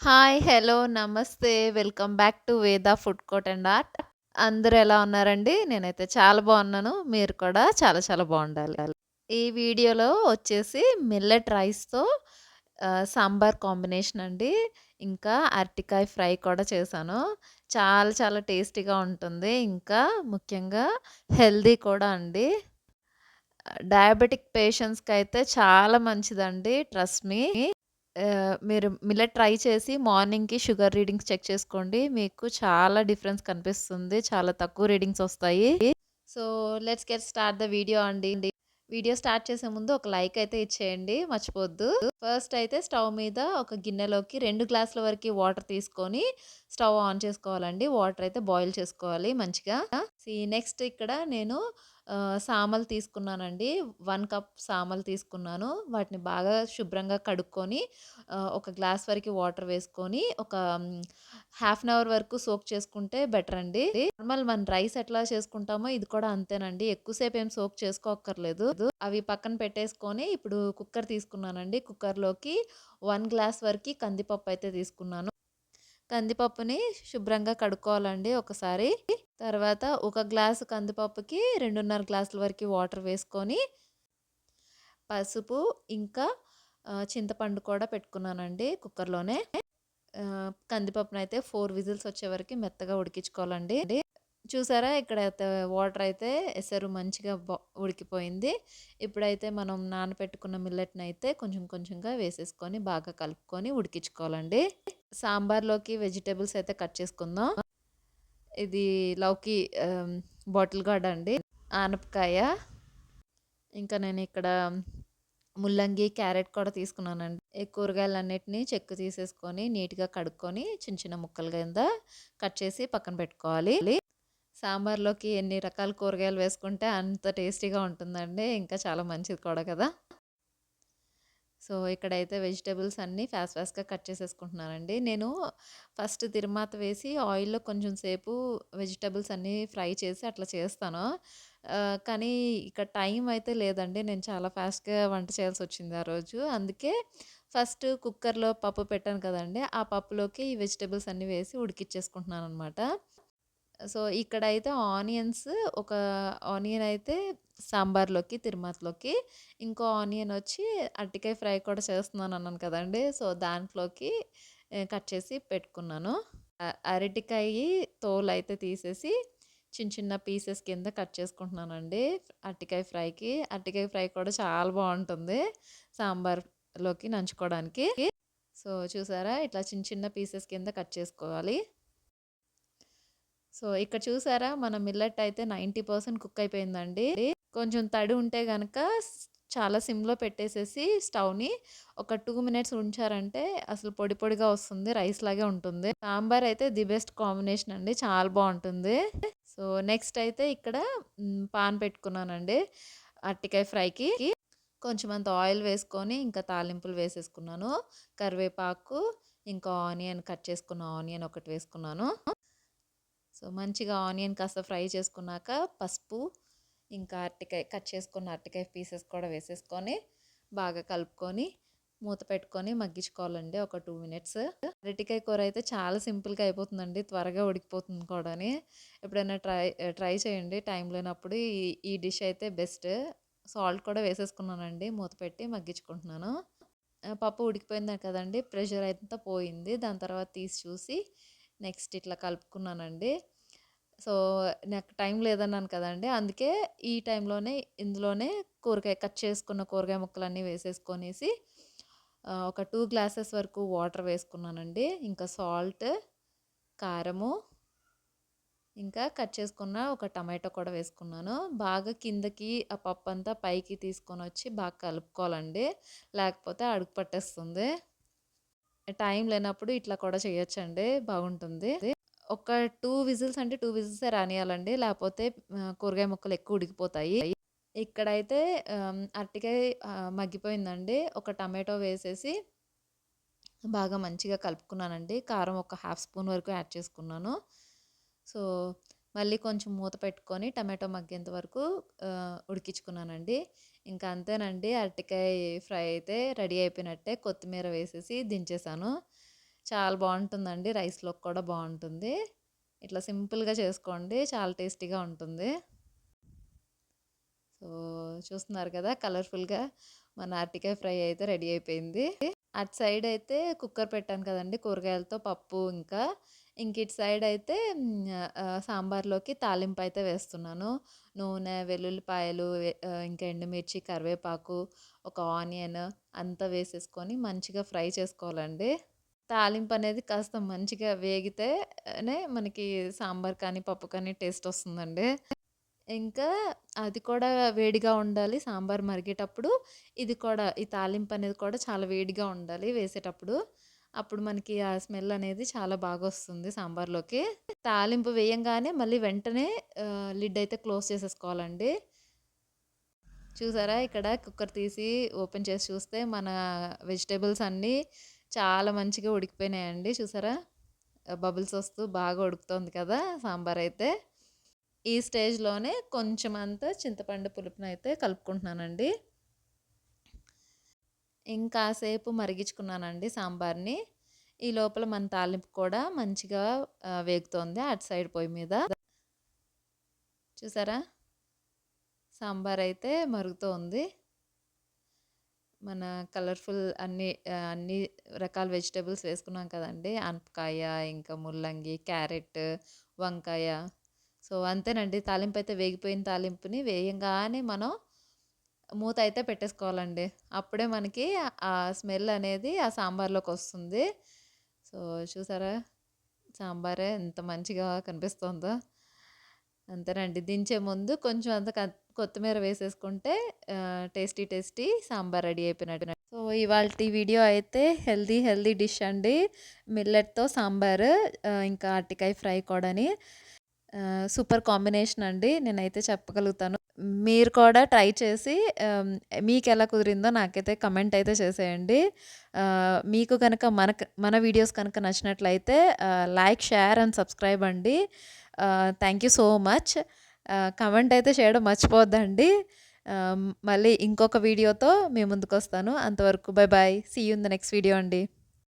Hi, hello, నమస్తే. Welcome back to Veda food court and art. అందరూ ఎలా ఉన్నారండి? నేనైతే చాలా బాగున్నాను. మీరు కూడా చాలా చాలా బాగుండాలి. ఈ వీడియోలో వచ్చేసి మిల్లెట్ రైస్‌తో సాంబార్ కాంబినేషన్ అండి. ఇంకా అరటికాయ ఫ్రై కూడా చేశాను. చాలా చాలా టేస్టీగా ఉంటుంది. ఇంకా ముఖ్యంగా హెల్దీ కూడా అండి. డయాబెటిక్ పేషెంట్స్కి అయితే చాలా మంచిదండి. Trust me. ఆహ్, మీరు మిల్లెట్ ట్రై చేసి మార్నింగ్‌కి షుగర్ రీడింగ్స్ చెక్ చేసుకోండి. మీకు చాలా డిఫరెన్స్ కనిపిస్తుంది. చాలా తక్కువ రీడింగ్స్ వస్తాయి. So, let's get start the video అండి. వీడియో స్టార్ట్ చేసే ముందు ఒక లైక్ అయితే ఇచ్చేయండి మర్చిపోద్దు ఫస్ట్ అయితే స్టవ్ మీద ఒక గిన్నెలోకి 2 గ్లాసుల వరకి వాటర్ తీసుకొని స్టవ్ ఆన్ చేసుకోవాలండి. వాటర్ అయితే బాయిల్ చేసుకోవాలి మంచిగా. సీ నెక్స్ట్ ఇక్కడ నేను సామలు తీసుకున్నానండి. వన్ కప్ సామలు తీసుకున్నాను. వాటిని బాగా శుభ్రంగా కడుక్కొని ఒక గ్లాస్ వరకు వాటర్ వేసుకొని ఒక హాఫ్ అన్ అవర్ వరకు సోక్ చేసుకుంటే బెటర్ అండి. నార్మల్ మన రైస్ ఎట్లా చేసుకుంటామో ఇది కూడా అంతేనండి. ఎక్కువసేపు ఏం సోక్ చేసుకోక్కర్లేదు. అవి పక్కన పెట్టేసుకొని ఇప్పుడు కుక్కర్ తీసుకున్నానండి. కుక్కర్‌లోకి వన్ గ్లాస్ వరకు కందిపప్పు అయితే తీసుకున్నాను. కందిపప్పుని శుభ్రంగా కడుక్కోవాలండి ఒకసారి. తర్వాత ఒక గ్లాసు కందిపప్పుకి 2.5 గ్లాసుల వరకు వాటర్ వేసుకొని పసుపు ఇంకా చింతపండు కూడా పెట్టుకున్నానండి కుక్కర్‌లోనే. కందిపప్పునైతే ఫోర్ విజిల్స్ వచ్చే వరకు మెత్తగా ఉడికించుకోవాలండి. చూసారా ఇక్కడ అయితే వాటర్ అయితే ఎసరు మంచిగా ఉడికిపోయింది. ఇప్పుడైతే మనం నానబెట్టుకున్న అయితే కొంచెం కొంచెంగా వేసేసుకొని బాగా కలుపుకొని ఉడికించుకోవాలండి. సాంబార్‌లోకి వెజిటేబుల్స్ అయితే కట్ చేసుకుందాం. ఇది లౌకి బాటిల్ గార్డ్ అండి. ఆనపకాయ. ఇంకా నేను ఇక్కడ ముల్లంగి, క్యారెట్ కూడా తీసుకున్నానండి. ఈ కూరగాయలన్నిటిని చెక్కు తీసేసుకొని నీట్‌గా కడుక్కొని చిన్న చిన్న ముక్కల కింద కట్ చేసి పక్కన పెట్టుకోవాలి. సాంబార్‌లోకి ఎన్ని రకాల కూరగాయలు వేసుకుంటే అంత టేస్టీగా ఉంటుందండి. ఇంకా చాలా మంచిది కూడా కదా! సో, ఇక్కడైతే వెజిటేబుల్స్ అన్నీ ఫాస్ట్ ఫాస్ట్‌గా కట్ చేసేసుకుంటున్నానండి. నేను ఫస్ట్ తిరుమాత వేసి ఆయిల్‌లో కొంచెం సేపు వెజిటేబుల్స్ అన్నీ ఫ్రై చేసి అట్లా చేస్తాను. కానీ ఇక్కడ టైం అయితే లేదండి. నేను చాలా ఫాస్ట్‌గా వంట చేయాల్సి వచ్చింది ఆ రోజు. అందుకే ఫస్ట్ కుక్కర్‌లో పప్పు పెట్టాను కదండి ఆ పప్పులోకి ఈ వెజిటేబుల్స్ అన్నీ వేసి ఉడికిచ్చేసుకుంటున్నాను అనమాట సో, ఇక్కడైతే ఆనియన్స్ ఒక ఆనియన్ అయితే సాంబార్‌లోకి, తిరమాతలోకి, ఇంకో ఆనియన్ వచ్చి అరటికాయ ఫ్రై కూడా చేస్తున్నాను అన్నాను కదండి సో, దాంట్లోకి కట్ చేసి పెట్టుకున్నాను. అరటికాయ తోలు అయితే తీసేసి చిన్న చిన్న పీసెస్ కింద కట్ చేసుకుంటున్నానండి. అరటికాయ ఫ్రైకి. అరటికాయ ఫ్రై కూడా చాలా బాగుంటుంది సాంబార్‌లోకి నంచుకోవడానికి. సో, చూసారా ఇట్లా చిన్న చిన్న పీసెస్ కింద కట్ చేసుకోవాలి. సో, ఇక్కడ చూసారా మన మిల్లెట్ అయితే 90% కుక్ అయిపోయిందండి. కొంచెం తడి ఉంటే కనుక చాలా సిమ్‌లో పెట్టేసేసి స్టవ్‌ని ఒక టూ మినిట్స్ ఉంచారంటే అసలు పొడి పొడిగా వస్తుంది. రైస్ లాగే ఉంటుంది. సాంబార్ అయితే ది బెస్ట్ కాంబినేషన్ అండి. చాలా బాగుంటుంది సో, నెక్స్ట్ అయితే ఇక్కడ పాన్ పెట్టుకున్నానండి. అరటికాయ ఫ్రైకి. కొంచెం అంత ఆయిల్ వేసుకొని ఇంకా తాలింపులు వేసేసుకున్నాను. కరివేపాకు, ఇంకా ఆనియన్ కట్ చేసుకున్న ఆనియన్ ఒకటి వేసుకున్నాను. సో, మంచిగా ఆనియన్ కాస్త ఫ్రై చేసుకున్నాక పసుపు, ఇంకా అరటికాయ కట్ చేసుకున్న అరటికాయ పీసెస్ కూడా వేసేసుకొని బాగా కలుపుకొని మూత పెట్టుకొని మగ్గించుకోవాలండి ఒక టూ మినిట్స్. అరటికాయ కూర అయితే చాలా సింపుల్‌గా అయిపోతుందండి. త్వరగా ఉడికిపోతుంది కూడాని. ఎప్పుడైనా ట్రై ట్రై చేయండి. టైం లేనప్పుడు ఈ ఈ డిష్ అయితే బెస్ట్. సాల్ట్ కూడా వేసేసుకున్నానండి. మూత పెట్టి మగ్గించుకుంటున్నాను. పప్పు ఉడికిపోయింది కదండీ! ప్రెషర్ అంతా పోయింది. దాని తర్వాత తీసి చూసి నెక్స్ట్ ఇట్లా కలుపుకున్నానండి. సో, నాకు టైం లేదన్నాను కదండీ! అందుకే ఈ టైంలోనే ఇందులోనే కూరగాయ కట్ చేసుకున్న కూరగాయ ముక్కలన్నీ వేసేసుకొనేసి ఆహ్, ఒక 2 గ్లాసెస్ వరకు వాటర్ వేసుకున్నానండి. ఇంకా సాల్ట్, కారము, ఇంకా కట్ చేసుకున్న ఒక టమాటో కూడా వేసుకున్నాను. బాగా కిందకి ఆ పప్పంతా పైకి తీసుకొనొచ్చి బాగా కలుపుకోవాలండి. లేకపోతే అడుగు పట్టేస్తుంది. టైం లేనప్పుడు ఇట్లా కూడా చేయొచ్చండి. బాగుంటుంది. ఒక 2 విజిల్స్ అంటే 2 విజిల్సే రానియాలండి. లేపోతే ఆహ్, కూరగాయ ముక్కలు ఎక్కువ ఉడికిపోతాయి. ఇక్కడైతే ఆహ్, అరటికాయ ఆహ్, మగ్గిపోయిందండి. ఒక టమాటో వేసేసి బాగా మంచిగా కలుపుకున్నానండి. కారం ఒక హాఫ్ స్పూన్ వరకు యాడ్ చేసుకున్నాను. సో, మళ్ళీ కొంచెం మూత పెట్టుకొని టమాటో మగ్గేంత వరకు ఆహ్, ఉడికించుకున్నానండి. ఇంకా అంతేనండి అరటికాయ ఫ్రై అయితే రెడీ అయిపోయినట్టే. కొత్తిమీర వేసేసి దించేసాను. చాలా బాగుంటుందండి రైస్లో కూడా బాగుంటుంది ఇట్లా సింపుల్‌గా చేసుకోండి. చాలా టేస్టీగా ఉంటుంది. సో, చూస్తున్నారు కదా! కలర్‌ఫుల్‌గా మన అరటికాయ ఫ్రై అయితే రెడీ అయిపోయింది. అటు సైడ్ అయితే కుక్కర్ పెట్టాను కదండి కూరగాయలతో పప్పు ఇంకా. ఇంక ఇటు సైడ్ అయితే సాంబార్‌లోకి తాలింపు అయితే వేస్తున్నాను. నూనె, వెల్లుల్లిపాయలు ఇంకా ఎండుమిర్చి, కరివేపాకు, ఒక ఆనియన్ అంతా వేసేసుకొని మంచిగా ఫ్రై చేసుకోవాలండి. తాలింపు అనేది కాస్త మంచిగా వేగితేనే మనకి సాంబార్ కానీ, పప్పు కానీ టేస్ట్ వస్తుందండి. ఇంకా అది కూడా వేడిగా ఉండాలి సాంబార్ మరిగేటప్పుడు. ఇది కూడా ఈ తాలింపు అనేది కూడా చాలా వేడిగా ఉండాలి వేసేటప్పుడు. అప్పుడు మనకి ఆ స్మెల్ అనేది చాలా బాగా వస్తుంది సాంబార్‌లోకి. తాలింపు వేయంగానే మళ్ళీ వెంటనే లిడ్ అయితే క్లోజ్ చేసేసుకోవాలండి. చూసారా ఇక్కడ కుక్కర్ తీసి ఓపెన్ చేసి చూస్తే మన వెజిటేబుల్స్ అన్నీ చాలా మంచిగా ఉడికిపోయినాయండి. చూసారా? బబుల్స్ వస్తూ బాగా ఉడుకుతోంది కదా! సాంబార్ అయితే ఈ స్టేజ్‌లోనే కొంచెం అంతా చింతపండు పులుపునైతే కలుపుకుంటున్నానండి. ఇంకాసేపు మరిగించుకున్నానండి సాంబార్‌ని. ఈ లోపల మన తాలింపు కూడా మంచిగా వేగుతోంది అటు సైడ్ పొయ్యి మీద. చూసారా? సాంబార్ అయితే ఉంది. మన కలర్‌ఫుల్ అన్ని అన్ని రకాల వెజిటేబుల్స్ వేసుకున్నాం కదండీ! ఆనపకాయ, ఇంకా ముల్లంగి, క్యారెట్, వంకాయ. సో, అంతేనండి తాలింపు అయితే వేగిపోయిన తాలింపుని వేయంగానే మనం మూత అయితే పెట్టేసుకోవాలండి. అప్పుడే మనకి ఆ స్మెల్ అనేది ఆ సాంబార్లోకి వస్తుంది సో, చూసారా? సాంబారే ఎంత మంచిగా కనిపిస్తోందో. అంతేనండి. దించే ముందు కొంచెం అంత కొత్తిమీర వేసేసుకుంటే టేస్టీ టేస్టీ సాంబార్ రెడీ అయిపోయినట్టు. సో, ఇవాళ వీడియో అయితే హెల్దీ హెల్దీ డిష్ అండి. మిల్లెట్‌తో సాంబారు ఇంకా అరటికాయ ఫ్రై కూడాని. సూపర్ కాంబినేషన్ అండి. నేనైతే చెప్పగలుగుతాను. మీరు కూడా ట్రై చేసి మీకు ఎలా కుదిరిందో నాకైతే కమెంట్ అయితే చేసేయండి. మీకు కనుక మన మన వీడియోస్ కనుక నచ్చినట్లయితే లైక్, షేర్ అండ్ సబ్స్క్రైబ్ అండి. Thank you so much. Comment అయితే చేయడం మర్చిపోద్దండి మళ్ళీ ఇంకొక వీడియోతో మీ ముందుకొస్తాను. అంతవరకు bye bye see you in the next video అండి.